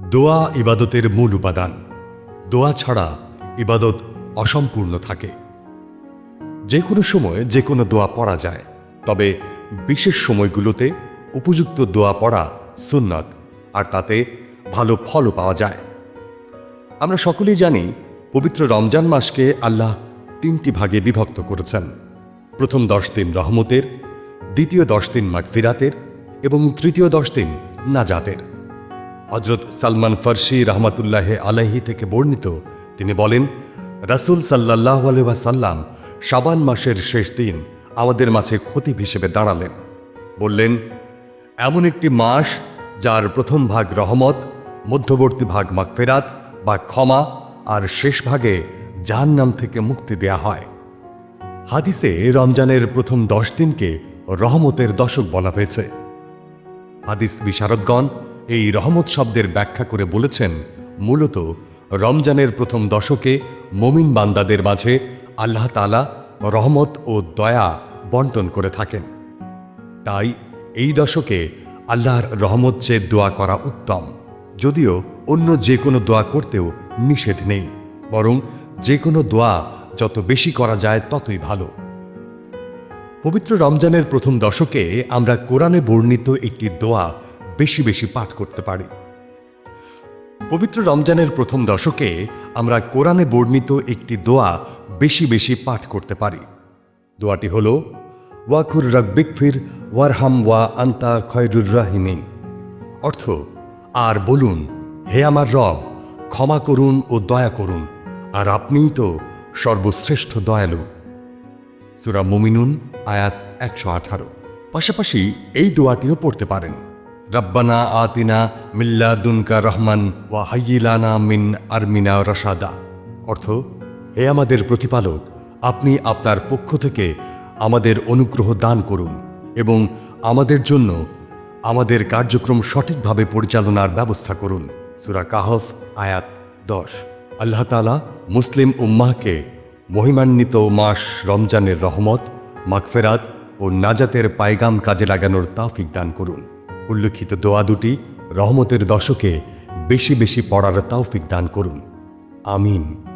দোয়া ইবাদতের মূল উপাদান। দোয়া ছাড়া ইবাদত অসম্পূর্ণ থাকে। যে কোনো সময় যে কোনো দোয়া পড়া যায়, তবে বিশেষ সময়গুলোতে উপযুক্ত দোয়া পড়া সুন্নত, আর তাতে ভালো ফলও পাওয়া যায়। আমরা সকলেই জানি, পবিত্র রমজান মাসকে আল্লাহ তিনটি ভাগে বিভক্ত করেছেন। প্রথম দশ দিন রহমতের, দ্বিতীয় দশ দিন মাগফিরাতের এবং তৃতীয় দশ দিন নাজাতের। হজরত সালমান ফার্সি রহমাতুল্লাহ আলাহি থেকে বর্ণিত, তিনি বলেন, রাসুল সাল্লাহ সাল্লাম শাবান মাসের শেষ দিন আমাদের মাঝে খতিব হিসেবে দাঁড়ালেন। বললেন, এমন একটি মাস যার প্রথম ভাগ রহমত, মধ্যবর্তী ভাগ মাগফেরাত বা ক্ষমা আর শেষ ভাগে জাহান্নাম থেকে মুক্তি দেয়া হয়। হাদিসে রমজানের প্রথম দশ দিনকে রহমতের দশক বলা হয়েছে। হাদিস বিশারদগণ এই রহমত শব্দের ব্যাখ্যা করে বলেছেন মূলত রমজানের প্রথম দশকে মমিন বান্দাদের মাঝে আল্লাহ তালা রহমত ও দয়া বন্টন করে থাকেন। তাই এই দশকে আল্লাহর রহমত চেয়ে দোয়া করা উত্তম। যদিও অন্য যে কোনো দোয়া করতেও নিষেধ নেই, বরং যে কোনো দোয়া যত বেশি করা যায় ততই ভালো। পবিত্র রমজানের প্রথম দশকে আমরা কোরআনে বর্ণিত একটি দোয়া বেশি বেশি পাঠ করতে পারি। পবিত্র রমজানের প্রথম দশকে আমরা কোরআনে বর্ণিত একটি দোয়া বেশি বেশি পাঠ করতে পারি। দোয়াটি হল, ওয়াকুর রকবিকফির ওয়ারহাম ওয়া আন্তা খয়রুর রাহিমিন। অর্থ, আর বলুন, হে আমার রব, ক্ষমা করুন ও দয়া করুন, আর আপনিই তো সর্বশ্রেষ্ঠ দয়ালু। সুরা মুমিনুন, আয়াত একশো আঠারো। পাশাপাশি এই দোয়াটিও পড়তে পারেন। রব্বানা আতিনা মিল্লা দুনকা রহমান ওয়া হাইয়িলানা মিন আরমিনা রসাদা অর্থ, হে আমাদের প্রতিপালক, আপনি আপনার পক্ষ থেকে আমাদের অনুগ্রহ দান করুন এবং আমাদের জন্য আমাদের কার্যক্রম সঠিকভাবে পরিচালনার ব্যবস্থা করুন। সুরা কাহফ, আয়াত দশ। আল্লাহ তালা মুসলিম উম্মাহকে মহিমান্বিত মাস রমজানের রহমত, মাগফেরাত ও নাজাতের পায়গাম কাজে লাগানোর তাফিক দান করুন। উল্লেখিত দোয়া দুটি রহমতের দশকে বেশি বেশি পড়ার তাওফিক দান করুন। আমিন।